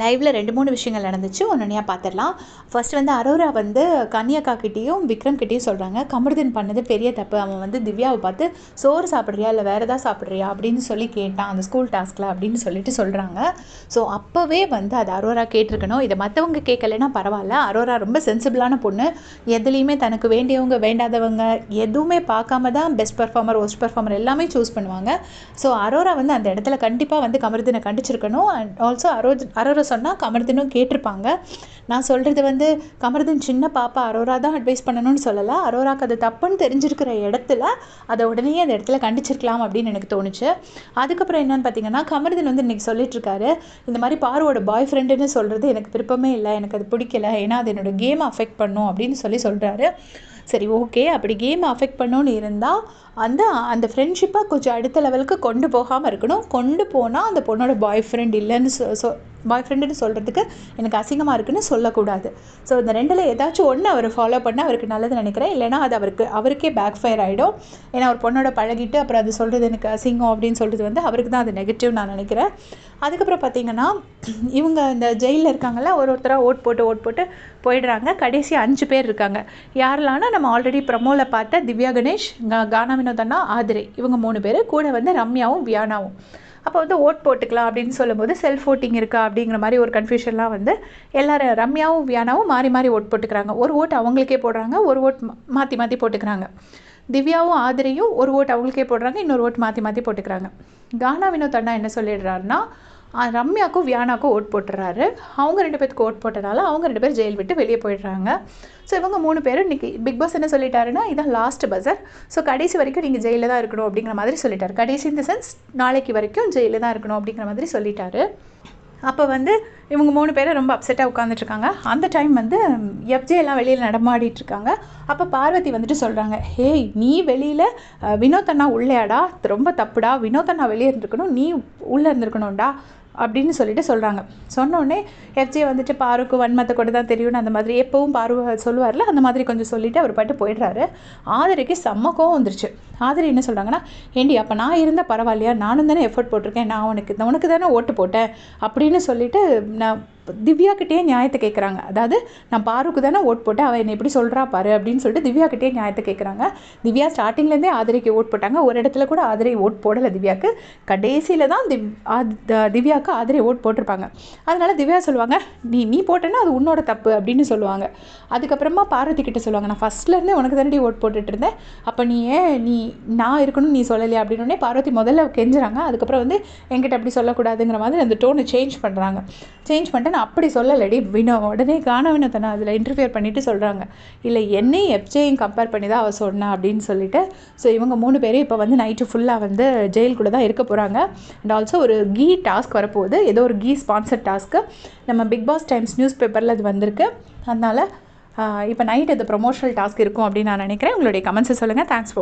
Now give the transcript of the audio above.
லைவில் ரெண்டு மூணு விஷயங்கள் நடந்துச்சு. ஒன்றுனையாக பார்த்துடலாம் ஃபர்ஸ்ட் வந்து அரோரா வந்து கன்னியக்கா கிட்டேயும் விக்ரம் கிட்டேயும் சொல்கிறாங்க கமருதீன் பண்ணது பெரிய தப்பு. அவன் வந்து திவ்யாவை பார்த்து சோறு சாப்பிட்றியா? இல்லை வேறு ஏதாவது சாப்பிட்றியா? அப்படின்னு சொல்லி கேட்டான். அந்த ஸ்கூல் டாஸ்கில் அப்படின்னு சொல்லிட்டு சொல்கிறாங்க ஸோ அப்போவே வந்து அது அரோரா கேட்டிருக்கணும். இதை மற்றவங்க கேட்கலைன்னா பரவாயில்ல. அரோரா ரொம்ப சென்சிபிளான பொண்ணு. எதுலேயுமே தனக்கு வேண்டியவங்க வேண்டாதவங்க எதுவுமே பார்க்காம தான் பெஸ்ட் பர்ஃபார்மர் ஒஸ்ட் பர்ஃபார்மர் எல்லாமே சூஸ் பண்ணுவாங்க. ஸோ அரோரா வந்து அந்த இடத்துல கண்டிப்பாக வந்து கமருதீனை கண்டிச்சிருக்கணும். அண்ட் ஆல்சோ அரோ அரோரா சொன்னால் கமர்தனும் கேட்டிருப்பாங்க. நான் சொல்கிறது வந்து கமர்தன் சின்ன பாப்பா அரோரா தான் அட்வைஸ் பண்ணணும்னு சொல்லலை. அரோராக்கு அது தப்புன்னு தெரிஞ்சிருக்கிற இடத்துல அதை உடனே அந்த இடத்துல கண்டிச்சிருக்கலாம் அப்படின்னு எனக்கு தோணுச்சு. அதுக்கப்புறம் என்னன்னு பார்த்தீங்கன்னா கமர்தன் வந்து இன்றைக்கி சொல்லிட்டு இருக்காரு இந்த மாதிரி பாருவோட பாய் ஃப்ரெண்டுன்னு சொல்கிறது எனக்கு விருப்பமே இல்லை எனக்கு அது பிடிக்கல ஏன்னா அது என்னோடய கேமை அஃபெக்ட் பண்ணும் அப்படின்னு சொல்லி சொல்கிறாரு சரி ஓகே அப்படி கேம் அஃபெக்ட் பண்ணணும்னு இருந்தால் அந்த அந்த ஃப்ரெண்ட்ஷிப்பை கொஞ்சம் அடுத்த லெவலுக்கு கொண்டு போகாமல் இருக்கணும். கொண்டு போனால் அந்த பொண்ணோட பாய் ஃப்ரெண்ட் இல்லைன்னு சொ பாய் ஃப்ரெண்டுன்னு சொல்கிறதுக்கு எனக்கு அசிங்கமாக இருக்குன்னு சொல்லக்கூடாது. ஸோ இந்த ரெண்டில் ஏதாச்சும் ஒன்று அவர் ஃபாலோ பண்ண அவருக்கு நல்லது நினைக்கிறேன். இல்லைனா அது அவருக்கு அவருக்கே பேக் ஃபயர் ஆகிடும் ஏன்னா ஒரு பொண்ணோட பழகிட்டு அப்புறம் அது சொல்கிறது எனக்கு அசிங்கம் அப்படின்னு சொல்கிறது வந்து அவருக்கு தான் அது நெகட்டிவ் நான் நினைக்கிறேன். அதுக்கப்புறம் பார்த்தீங்கன்னா இவங்க இந்த ஜெயிலில் இருக்காங்கல்ல ஒரு ஒருத்தராக ஓட் போட்டு ஓட் போட்டு போயிடுறாங்க. கடைசி அஞ்சு பேர் இருக்காங்க. யாரெல்லாம்னா நம்ம ஆல்ரெடி ப்ரமோவில் பார்த்த திவ்யா கணேஷ் கா- கானா வினோதன்னா ஆதிரை. இவங்க மூணு பேர். கூட வந்து ரம்யாவும் வியானாவும். அப்போ வந்து ஓட் போட்டுக்கலாம் அப்படின்னு சொல்லும்போது செல்ஃப் ஓட்டிங் இருக்கா அப்படிங்கிற மாதிரி ஒரு கன்ஃபியூஷன்லாம் வந்து எல்லாரும் ரம்யாவும் வியானாவும் மாறி மாறி ஓட் போட்டுக்கிறாங்க. ஒரு ஓட் அவங்களுக்கே போடுறாங்க ஒரு ஓட் மாற்றி மாற்றி போட்டுக்கிறாங்க. திவ்யாவும் ஆதிரையும் ஒரு ஓட் அவங்களுக்கே போடுறாங்க இன்னொரு ஓட் மாற்றி மாற்றி போட்டுக்கிறாங்க. கானா வினோத் அண்ணா என்ன சொல்லிடுறாருன்னா ரம்யாவுக்கும் வியானாக்கும் ஓட் போட்டுறாரு. அவங்க ரெண்டு பேத்துக்கு ஓட் போட்டனால அவங்க ரெண்டு பேர் ஜெயில் விட்டு வெளியே போயிடுறாங்க. ஸோ இவங்க மூணு பேரும் இன்றைக்கி பிக் பாஸ் என்ன சொல்லிட்டாருன்னா இதான் லாஸ்ட் பஸர் ஸோ கடைசி வரைக்கும் நீங்கள் ஜெயிலில் தான் இருக்கணும் அப்படிங்கிற மாதிரி சொல்லிட்டார். கடைசி இந்த சென்ஸ் நாளைக்கு வரைக்கும் ஜெயிலில் தான் இருக்கணும் அப்படிங்கிற மாதிரி சொல்லிட்டாரு. அப்போ வந்து இவங்க மூணு பேரும் ரொம்ப அப்செட்டாக உட்காந்துட்ருக்காங்க அந்த டைம் வந்து எஃப்ஜே எல்லாம் வெளியில் நடமாடிட்டு இருக்காங்க. அப்போ பார்வதி வந்துட்டு சொல்கிறாங்க ஹேய் நீ வெளியில் வினோத் அண்ணா உள்ளேடா ரொம்ப தப்புடா. வினோத் அண்ணா வெளியே இருந்திருக்கணும். நீ உள்ளே இருந்திருக்கணும்டா. அப்படின்னு சொல்லிட்டு சொல்கிறாங்க சொன்னோடனே எஃப்ஜே வந்துட்டு பாருக்கு வன்மத்தை கூட தான் தெரியும்னு அந்த மாதிரி எப்பவும் பாரு சொல்லுவார்ல அந்த மாதிரி கொஞ்சம் சொல்லிவிட்டு அவர் பாட்டு போயிடுறாரு. ஆதரிக்கு செம்ம கோவம் வந்துருச்சு. ஆதரி என்ன சொல்கிறாங்கன்னா ஏண்டி அப்போ நான் இருந்தால் பரவாயில்லையா? நானும் தானே எஃபர்ட் போட்டிருக்கேன். நான் உனக்கு உனக்கு தானே ஓட்டு போட்டேன். அப்படின்னு சொல்லிட்டு நான் திவ்யாக்கிட்டேயே நியாயத்தை கேட்குறாங்க அதாவது நான் பாருக்கு தானே ஓட் போட்டேன் அவள் என்னை எப்படி சொல்கிறா பாரு அப்படின்னு சொல்லிட்டு திவ்யாக்கிட்டே நியாயத்தை கேட்குறாங்க திவ்யா ஸ்டார்டிங்லேருந்தே ஆதிரைக்கு ஓட் போட்டாங்க. ஒரு இடத்துல கூட ஆதிரை ஓட் போடலை திவ்யாக்கு. கடைசியில் தான் திவ் த- திவ்யாவுக்கு ஆதிரை ஓட் போட்டிருப்பாங்க. அதனால திவ்யா சொல்லுவாங்க நீ நீ போட்டேன்னா அது உன்னோட தப்பு அப்படின்னு சொல்லுவாங்க. அதுக்கப்புறமா பார்வதி கிட்ட சொல்லுவாங்க நான் ஃபஸ்ட்லேருந்தே உனக்கு தானடி ஓட் போட்டுட்டு இருந்தேன் அப்போ நீ ஏன் நீ நான் இருக்கணும்னு நீ சொல்லலையா? அப்படின்னு பார்வதி முதல்ல கெஞ்சுறாங்க. அதுக்கப்புறம் வந்து என்கிட்ட அப்படி சொல்லக்கூடாதுங்கிற மாதிரி அந்த டோனை சேஞ்ச் பண்ணுறாங்க சேஞ்ச் பண்ணிட்டேன். நான் அப்படி சொல்லலடி. வினோ உடனே காண வினோத்தனை அதில் இன்டர்ஃபியர் பண்ணிட்டு சொல்கிறாங்க இல்லை என்னையும் எஃப்ஜேயும் கம்பேர் பண்ணி தான் அவள் சொன்னா அப்படின்னு சொல்லிட்டு. ஸோ இவங்க மூணு பேரும் இப்போ வந்து நைட்டு ஃபுல்லாக வந்து ஜெயிலுக்குள்ளே தான் இருக்க போகிறாங்க அண்ட் ஆல்சோ ஒரு கீ டாஸ்க் வரப்போகுது. ஏதோ ஒரு கீ ஸ்பான்சர் டாஸ்க்கு நம்ம பிக் பாஸ் டைம்ஸ் நியூஸ் பேப்பரில் அது வந்திருக்கு. அதனால் இப்போ நைட் இது ப்ரொமோஷனல் டாஸ்க் இருக்கும் அப்படின்னு நான் நினைக்கிறேன். உங்களுடைய கமெண்ட்ஸை சொல்லுங்கள் தேங்க்ஸ்